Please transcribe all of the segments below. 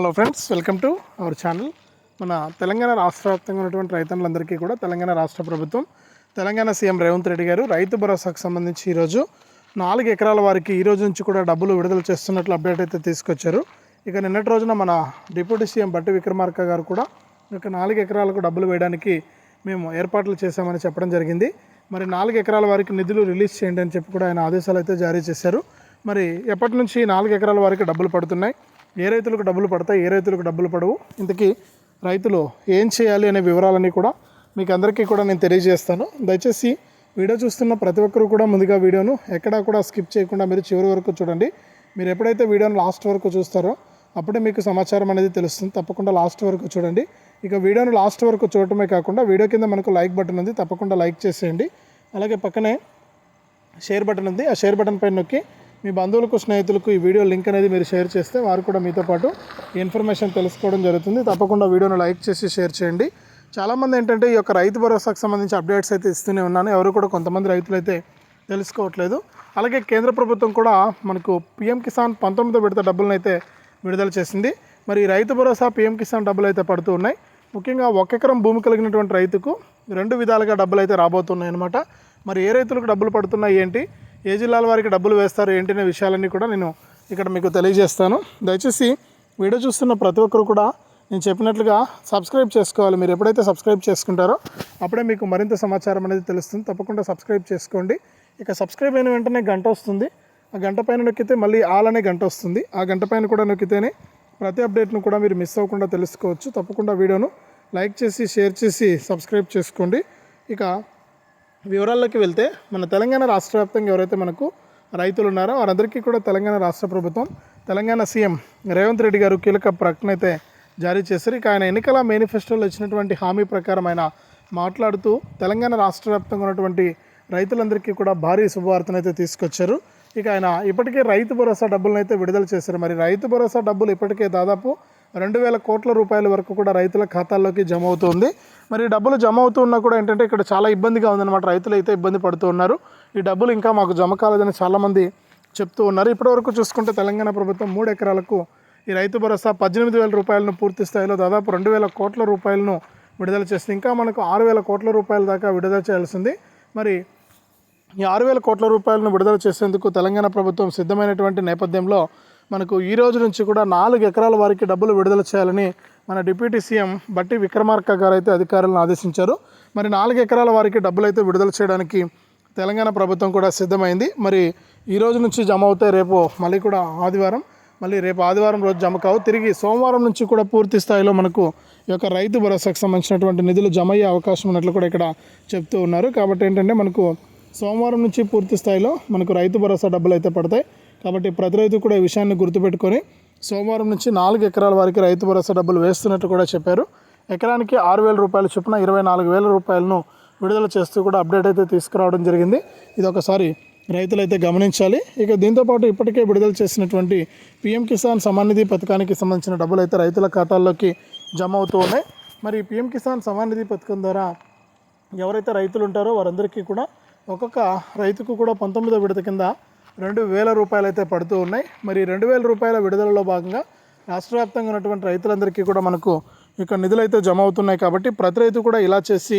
Hello friends welcome to our channel. మన తెలంగాణ రాష్ట్ర వ్యాప్తంగా ఉన్నటువంటి రైతులందరికీ కూడా తెలంగాణ రాష్ట్ర ప్రభుత్వం తెలంగాణ సీఎం రేవంత్ రెడ్డి గారు రైతు భరోసాకు సంబంధించి ఈరోజు నాలుగు ఎకరాల వారికి ఈ రోజు నుంచి కూడా డబ్బులు విడుదల చేస్తున్నట్లు అప్డేట్ అయితే తీసుకొచ్చారు. ఇక నిన్నటి రోజున మన డిప్యూటీ సీఎం బట్టి విక్రమార్క గారు కూడా ఇక నాలుగు ఎకరాలకు డబ్బులు వేయడానికి మేము ఏర్పాట్లు చేశామని చెప్పడం జరిగింది. మరి నాలుగు ఎకరాల వారికి నిధులు రిలీజ్ చేయండి అని చెప్పి కూడా ఆయన ఆదేశాలు అయితే జారీ చేశారు. మరి ఎప్పటి నుంచి నాలుగు ఎకరాల వారికి డబ్బులు పడుతున్నాయి? ఏ రైతులకు డబ్బులు పడతాయి ఏ రైతులకు డబ్బులు పడవు. ఇంతకీ రైతులు ఏం చేయాలి అనే వివరాలన్నీ కూడా మీకు అందరికీ కూడా నేను తెలియజేస్తాను. దయచేసి వీడియో చూస్తున్న ప్రతి ఒక్కరు కూడా ముందుగా వీడియోను ఎక్కడా కూడా స్కిప్ చేయకుండా మీరు చివరి వరకు చూడండి. మీరు ఎప్పుడైతే వీడియోను లాస్ట్ వరకు చూస్తారో అప్పుడే మీకు సమాచారం అనేది తెలుస్తుంది. తప్పకుండా లాస్ట్ వరకు చూడండి. ఇక వీడియోను లాస్ట్ వరకు చూడటమే కాకుండా వీడియో కింద మనకు లైక్ బటన్ ఉంది. తప్పకుండా లైక్ చేసేయండి. అలాగే పక్కనే షేర్ బటన్ ఉంది. ఆ షేర్ బటన్ పైన నొక్కి మీ బంధువులకు స్నేహితులకు ఈ వీడియో లింక్ అనేది మీరు షేర్ చేస్తే వారు కూడా మీతో పాటు ఈ ఇన్ఫర్మేషన్ తెలుసుకోవడం జరుగుతుంది. తప్పకుండా వీడియోను లైక్ చేసి షేర్ చేయండి. చాలామంది ఏంటంటే ఈ యొక్క రైతు భరోసాకు సంబంధించి అప్డేట్స్ అయితే ఇస్తూనే ఉన్నాను. ఎవరు కూడా కొంతమంది రైతులు అయితే తెలుసుకోవట్లేదు. అలాగే కేంద్ర ప్రభుత్వం కూడా మనకు పిఎం కిసాన్ పంతొమ్మిదో విడత డబ్బులను అయితే విడుదల చేసింది. మరి రైతు భరోసా పిఎం కిసాన్ డబ్బులు అయితే పడుతూ ఉన్నాయి. ముఖ్యంగా ఒక ఎకరం భూమి కలిగినటువంటి రైతుకు రెండు విధాలుగా డబ్బులు అయితే రాబోతున్నాయి అనమాట మరి ఏ రైతులకు డబ్బులు పడుతున్నాయి ఏంటి? ఏ జిల్లాల వారికి డబ్బులు వేస్తారు ఏంటి అనే విషయాలన్నీ కూడా నేను ఇక్కడ మీకు తెలియజేస్తాను. దయచేసి వీడియో చూస్తున్న ప్రతి ఒక్కరు కూడా నేను చెప్పినట్లుగా సబ్స్క్రైబ్ చేసుకోవాలి. మీరు ఎప్పుడైతే సబ్స్క్రైబ్ చేసుకుంటారో అప్పుడే మీకు మరింత సమాచారం అనేది తెలుస్తుంది. తప్పకుండా సబ్స్క్రైబ్ చేసుకోండి. ఇక సబ్స్క్రైబ్ అయిన వెంటనే గంట వస్తుంది. ఆ గంట పైన నొక్కితే మళ్ళీ ఆల్ అనే గంట వస్తుంది. ఆ గంట పైన కూడా నొక్కితేనే ప్రతి అప్డేట్ను కూడా మీరు మిస్ అవ్వకుండా తెలుసుకోవచ్చు. తప్పకుండా వీడియోను లైక్ చేసి షేర్ చేసి సబ్స్క్రైబ్ చేసుకోండి. ఇక వివరాల్లోకి వెళ్తే మన తెలంగాణ రాష్ట్ర వ్యాప్తంగా ఎవరైతే మనకు రైతులు ఉన్నారో వారందరికీ కూడా తెలంగాణ రాష్ట్ర ప్రభుత్వం తెలంగాణ సీఎం రేవంత్ రెడ్డి గారు కీలక ప్రకటన అయితే జారీ చేశారు. ఇక ఆయన ఎన్నికల మేనిఫెస్టోలో ఇచ్చినటువంటి హామీ ప్రకారం ఆయన మాట్లాడుతూ తెలంగాణ రాష్ట్ర వ్యాప్తంగా ఉన్నటువంటి రైతులందరికీ కూడా భారీ శుభవార్తను అయితే తీసుకొచ్చారు. ఇక ఆయన ఇప్పటికే రైతు భరోసా డబ్బులను అయితే విడుదల చేశారు. మరి రైతు భరోసా డబ్బులు ఇప్పటికే దాదాపు రెండు వేల కోట్ల రూపాయల వరకు కూడా రైతుల ఖాతాల్లోకి జమ అవుతుంది మరి డబ్బులు జమ అవుతున్నా కూడా ఏంటంటే ఇక్కడ చాలా ఇబ్బందిగా ఉందన్నమాట. రైతులు అయితే ఇబ్బంది పడుతూ ఉన్నారు. ఈ డబ్బులు ఇంకా మాకు జమ కాలేదని చాలామంది చెప్తూ ఉన్నారు. ఇప్పటివరకు చూసుకుంటే తెలంగాణ ప్రభుత్వం మూడు ఎకరాలకు ఈ రైతు భరోసా పద్దెనిమిది వేల రూపాయలను పూర్తి స్థాయిలో దాదాపు రెండు వేల కోట్ల రూపాయలను విడుదల చేస్తుంది ఇంకా మనకు ఆరు వేల కోట్ల రూపాయల దాకా విడుదల చేయాల్సింది. మరి ఈ ఆరు వేల కోట్ల రూపాయలను విడుదల చేసేందుకు తెలంగాణ ప్రభుత్వం సిద్ధమైనటువంటి నేపథ్యంలో మనకు ఈ రోజు నుంచి కూడా నాలుగు ఎకరాల వారికి డబ్బులు విడుదల చేయాలని మన డిప్యూటీ సీఎం బట్టి విక్రమార్క గారు అయితే అధికారులను ఆదేశించారు. మరి నాలుగు ఎకరాల వారికి డబ్బులు అయితే విడుదల చేయడానికి తెలంగాణ ప్రభుత్వం కూడా సిద్ధమైంది. మరి ఈ రోజు నుంచి జమ అవుతాయి రేపు మళ్ళీ కూడా ఆదివారం మళ్ళీ రేపు ఆదివారం రోజు జమ కావు. తిరిగి సోమవారం నుంచి కూడా పూర్తి స్థాయిలో మనకు ఈ యొక్క రైతు భరోసాకు సంబంధించినటువంటి నిధులు జమ అయ్యే అవకాశం ఉన్నట్లు కూడా ఇక్కడ చెప్తూ ఉన్నారు. కాబట్టి ఏంటంటే మనకు సోమవారం నుంచి పూర్తి స్థాయిలో మనకు రైతు భరోసా డబ్బులు అయితే పడతాయి. కాబట్టి ప్రతి రైతు కూడా ఈ విషయాన్ని గుర్తుపెట్టుకొని సోమవారం నుంచి నాలుగు ఎకరాల వారికి రైతు భరోసా డబ్బులు వేస్తున్నట్టు కూడా చెప్పారు. ఎకరానికి ఆరు వేల రూపాయల చొప్పున ఇరవై నాలుగు వేల రూపాయలను విడుదల చేస్తూ కూడా అప్డేట్ అయితే తీసుకురావడం జరిగింది. ఇది ఒకసారి రైతులు అయితే గమనించాలి. ఇక దీంతోపాటు ఇప్పటికే విడుదల చేసినటువంటి పిఎం కిసాన్ సమాన్ నిధి పథకానికి సంబంధించిన డబ్బులు అయితే రైతుల ఖాతాల్లోకి జమ అవుతూ ఉన్నాయి. మరి పిఎం కిసాన్ సమాన్ నిధి పథకం ద్వారా ఎవరైతే రైతులు ఉంటారో వారందరికీ కూడా ఒక్కొక్క రైతుకు కూడా పంతొమ్మిదో విడత కింద రెండు వేల రూపాయలు అయితే పడుతూ ఉన్నాయి. మరి రెండు వేల రూపాయల విడుదలలో భాగంగా రాష్ట్ర వ్యాప్తంగా ఉన్నటువంటి రైతులందరికీ కూడా మనకు ఇక్కడ నిధులు అయితే జమ అవుతున్నాయి కాబట్టి ప్రతి రైతు కూడా ఇలా చేసి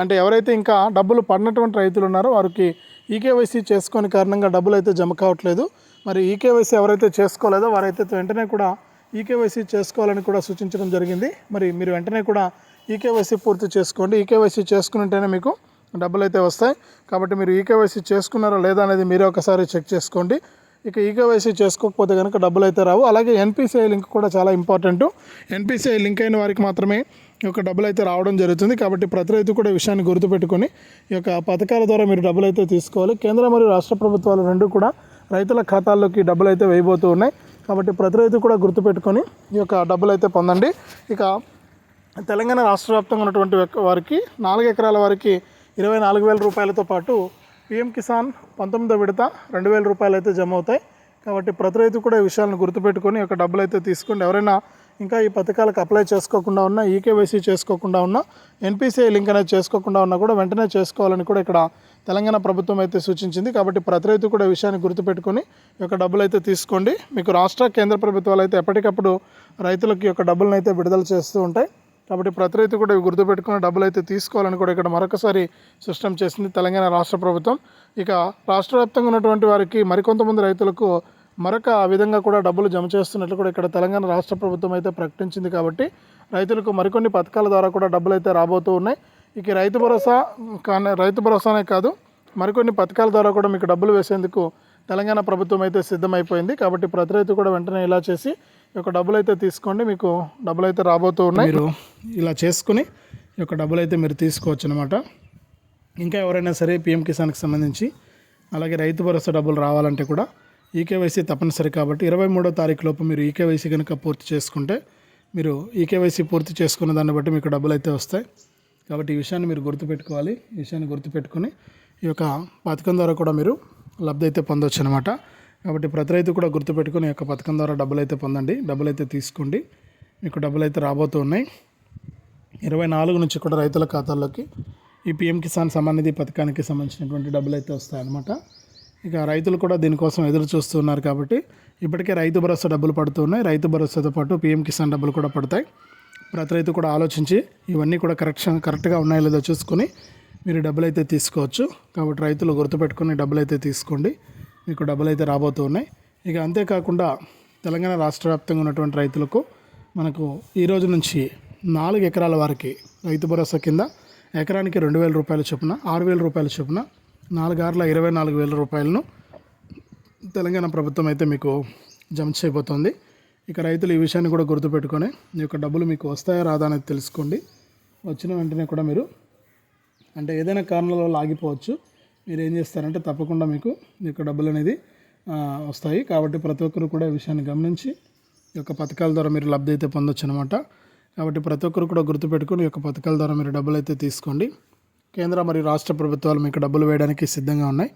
అంటే ఎవరైతే ఇంకా డబ్బులు పడినటువంటి రైతులు ఉన్నారో వారికి ఈకేవైసీ చేసుకొని కారణంగా డబ్బులు అయితే జమ కావట్లేదు. మరి ఈకేవైసీ ఎవరైతే చేసుకోలేదో వారైతే వెంటనే కూడా ఈకేవైసీ చేసుకోవాలని కూడా సూచించడం జరిగింది. మరి మీరు వెంటనే కూడా ఈకేవైసీ పూర్తి చేసుకోండి. ఈకేవైసీ చేసుకుంటేనే మీకు డబ్బులు అయితే వస్తాయి. కాబట్టి మీరు ఈకేవైసీ చేసుకున్నారా లేదా అనేది మీరే ఒకసారి చెక్ చేసుకోండి. ఇక ఈకేవైసీ చేసుకోకపోతే కనుక డబ్బులు అయితే రావు. అలాగే ఎన్పిసిఐ లింక్ కూడా చాలా ఇంపార్టెంట్. ఎన్పిసిఐ లింక్ అయిన వారికి మాత్రమే ఈ యొక్క డబ్బులు అయితే రావడం జరుగుతుంది. కాబట్టి ప్రతి రైతు కూడా విషయాన్ని గుర్తుపెట్టుకొని ఈ యొక్క పథకాల ద్వారా మీరు డబ్బులు అయితే తీసుకోవాలి. కేంద్ర మరియు రాష్ట్ర ప్రభుత్వాలు రెండు కూడా రైతుల ఖాతాల్లోకి డబ్బులు అయితే వేయబోతూ ఉన్నాయి. కాబట్టి ప్రతి రైతు కూడా గుర్తుపెట్టుకొని ఈ యొక్క డబ్బులు అయితే పొందండి. ఇక తెలంగాణ రాష్ట్ర వ్యాప్తంగా ఉన్నటువంటి వారికి నాలుగు ఎకరాల వారికి ఇరవై నాలుగు వేల రూపాయలతో పాటు పిఎం కిసాన్ పంతొమ్మిదో విడత రెండు వేల రూపాయలు అయితే జమ అవుతాయి. కాబట్టి ప్రతి రైతు కూడా ఈ విషయాలను గుర్తుపెట్టుకొని ఒక డబ్బులు అయితే తీసుకోండి. ఎవరైనా ఇంకా ఈ పథకాలకు అప్లై చేసుకోకుండా ఉన్నా ఈకేవైసీ చేసుకోకుండా ఉన్నా ఎన్పిసిఐ లింక్ అనేది చేసుకోకుండా ఉన్నా కూడా వెంటనే చేసుకోవాలని కూడా ఇక్కడ తెలంగాణ ప్రభుత్వం అయితే సూచించింది. కాబట్టి ప్రతి రైతు కూడా ఈ విషయాన్ని గుర్తుపెట్టుకొని ఈ యొక్క డబ్బులు అయితే తీసుకోండి. మీకు రాష్ట్ర కేంద్ర ప్రభుత్వాలు అయితే ఎప్పటికప్పుడు రైతులకు ఈ యొక్క డబ్బులను అయితే విడుదల చేస్తూ ఉంటాయి. కాబట్టి ప్రతి రైతు కూడా ఇవి గుర్తుపెట్టుకుని డబ్బులు అయితే తీసుకోవాలని కూడా ఇక్కడ మరొకసారి సిస్టమ్ చేసింది తెలంగాణ రాష్ట్ర ప్రభుత్వం. ఇక రాష్ట్ర వ్యాప్తంగా ఉన్నటువంటి వారికి మరికొంతమంది రైతులకు మరొక ఆ విధంగా కూడా డబ్బులు జమ చేస్తున్నట్లు కూడా ఇక్కడ తెలంగాణ రాష్ట్ర ప్రభుత్వం అయితే ప్రకటించింది కాబట్టి రైతులకు మరికొన్ని పథకాల ద్వారా కూడా డబ్బులు అయితే రాబోతూ ఉన్నాయి. ఇక రైతు భరోసా కానీ రైతు భరోసానే కాదు మరికొన్ని పథకాల ద్వారా కూడా మీకు డబ్బులు వేసేందుకు తెలంగాణ ప్రభుత్వం అయితే సిద్ధమైపోయింది. కాబట్టి ప్రతి రైతు కూడా వెంటనే ఇలా చేసి యొక్క డబ్బులు అయితే తీసుకోండి. మీకు డబ్బులు అయితే రాబోతూ ఉన్నాయి. మీరు ఇలా చేసుకుని ఈ యొక్క డబ్బులు అయితే మీరు తీసుకోవచ్చు అనమాట ఇంకా ఎవరైనా సరే పిఎం కిసాన్కి సంబంధించి అలాగే రైతు భరోసా డబ్బులు రావాలంటే కూడా ఈకేవైసీ తప్పనిసరి కాబట్టి ఇరవై మూడో తారీఖు లోపు మీరు ఈకేవైసీ కనుక పూర్తి చేసుకుంటే మీరు ఈకేవైసీ పూర్తి చేసుకున్న దాన్ని బట్టి మీకు డబ్బులు అయితే వస్తాయి. కాబట్టి ఈ విషయాన్ని మీరు గుర్తుపెట్టుకోవాలి. ఈ విషయాన్ని గుర్తుపెట్టుకొని ఈ యొక్క పథకం ద్వారా కూడా మీరు లబ్ధి అయితే పొందొచ్చు అనమాట కాబట్టి ప్రతి రైతు కూడా గుర్తుపెట్టుకుని యొక్క పథకం ద్వారా డబ్బులు అయితే పొందండి. డబ్బులు అయితే తీసుకోండి. మీకు డబ్బులు అయితే రాబోతూ ఉన్నాయి. ఇరవై నాలుగు నుంచి కూడా రైతుల ఖాతాల్లోకి ఈ పిఎం కిసాన్ సంబంధిత పథకానికి సంబంధించినటువంటి డబ్బులు అయితే వస్తాయన్నమాట. ఇక రైతులు కూడా దీనికోసం ఎదురు చూస్తున్నారు కాబట్టి ఇప్పటికే రైతు భరోసా డబ్బులు పడుతున్నాయి రైతు భరోసాతో పాటు పిఎం కిసాన్ డబ్బులు కూడా పడతాయి. ప్రతి రైతు కూడా ఆలోచించి ఇవన్నీ కూడా కరెక్షన్ కరెక్ట్గా ఉన్నాయో లేదో చూసుకొని మీరు డబ్బులు అయితే తీసుకోవచ్చు. కాబట్టి రైతులు గుర్తుపెట్టుకుని డబ్బులు అయితే తీసుకోండి. మీకు డబ్బులు అయితే రాబోతూ ఉన్నాయి. ఇక అంతేకాకుండా తెలంగాణ రాష్ట్ర వ్యాప్తంగా ఉన్నటువంటి రైతులకు మనకు ఈ రోజు నుంచి నాలుగు ఎకరాల వారికి రైతు భరోసా కింద ఎకరానికి రెండు వేల రూపాయల చొప్పున ఆరు వేల రూపాయల చొప్పున నాలుగారుల ఇరవై నాలుగు వేల రూపాయలను తెలంగాణ ప్రభుత్వం అయితే మీకు జమ చేయబోతోంది. ఇక రైతులు ఈ విషయాన్ని కూడా గుర్తుపెట్టుకొని ఈ యొక్క డబ్బులు మీకు వస్తాయా రాదా అనేది తెలుసుకోండి. వచ్చిన వెంటనే కూడా మీరు అంటే ఏదైనా కారణాల వల్ల ఆగిపోవచ్చు. మీరు ఏం చేస్తారంటే తప్పకుండా మీకు యొక్క డబ్బులు అనేది వస్తాయి. కాబట్టి ప్రతి ఒక్కరు కూడా ఈ విషయాన్ని గమనించి ఈ యొక్క పథకాల ద్వారా మీరు లబ్ధి అయితే పొందొచ్చు అనమాట కాబట్టి ప్రతి ఒక్కరు కూడా గుర్తుపెట్టుకుని ఈ యొక్క పథకాల ద్వారా మీరు డబ్బులు అయితే తీసుకోండి. కేంద్ర మరియు రాష్ట్ర ప్రభుత్వాలు మీకు డబ్బులు వేయడానికి సిద్ధంగా ఉన్నాయి.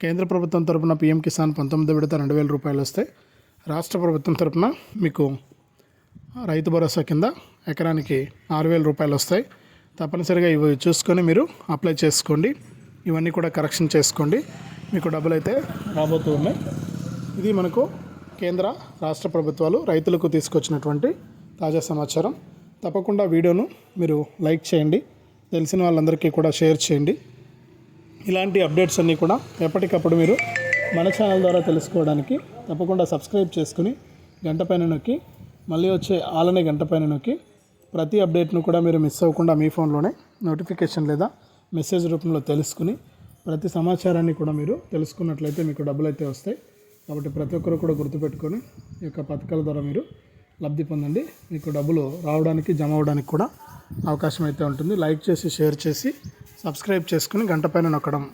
కేంద్ర ప్రభుత్వం తరపున పీఎం కిసాన్ పంతొమ్మిది విడత రెండు వేల రూపాయలు వస్తాయి రాష్ట్ర ప్రభుత్వం తరపున మీకు రైతు భరోసా కింద ఎకరానికి ఆరు వేల రూపాయలు వస్తాయి. తప్పనిసరిగా ఇవి చూసుకొని మీరు అప్లై చేసుకోండి. ఇవన్నీ కూడా కరెక్షన్ చేసుకోండి. మీకు డబ్బులు అయితే రాబోతూ ఉన్నాయి. ఇది మనకు కేంద్ర రాష్ట్ర ప్రభుత్వాలు రైతులకు తీసుకొచ్చినటువంటి తాజా సమాచారం. తప్పకుండా వీడియోను మీరు లైక్ చేయండి. తెలిసిన వాళ్ళందరికీ కూడా షేర్ చేయండి. ఇలాంటి అప్డేట్స్ అన్నీ కూడా ఎప్పటికప్పుడు మీరు మన ఛానల్ ద్వారా తెలుసుకోవడానికి తప్పకుండా సబ్స్క్రైబ్ చేసుకుని గంట పైన నొక్కి మళ్ళీ వచ్చే ఆలనే గంట పైన నొక్కి ప్రతి అప్డేట్ను కూడా మీరు మిస్ అవ్వకుండా మీ ఫోన్లోనే నోటిఫికేషన్ లేదా మెసేజ్ రూపంలో తెలుసుకుని ప్రతి సమాచారాన్ని కూడా మీరు తెలుసుకున్నట్లయితే మీకు డబ్బులు అయితే వస్తాయి. కాబట్టి ప్రతి ఒక్కరు కూడా గుర్తుపెట్టుకొని ఈ యొక్క పథకాల ద్వారా మీరు లబ్ధి పొందండి. మీకు డబ్బులు రావడానికి జమ అవ్వడానికి కూడా అవకాశం అయితే ఉంటుంది. లైక్ చేసి షేర్ చేసి సబ్స్క్రైబ్ చేసుకుని గంట పైన నొక్కడం.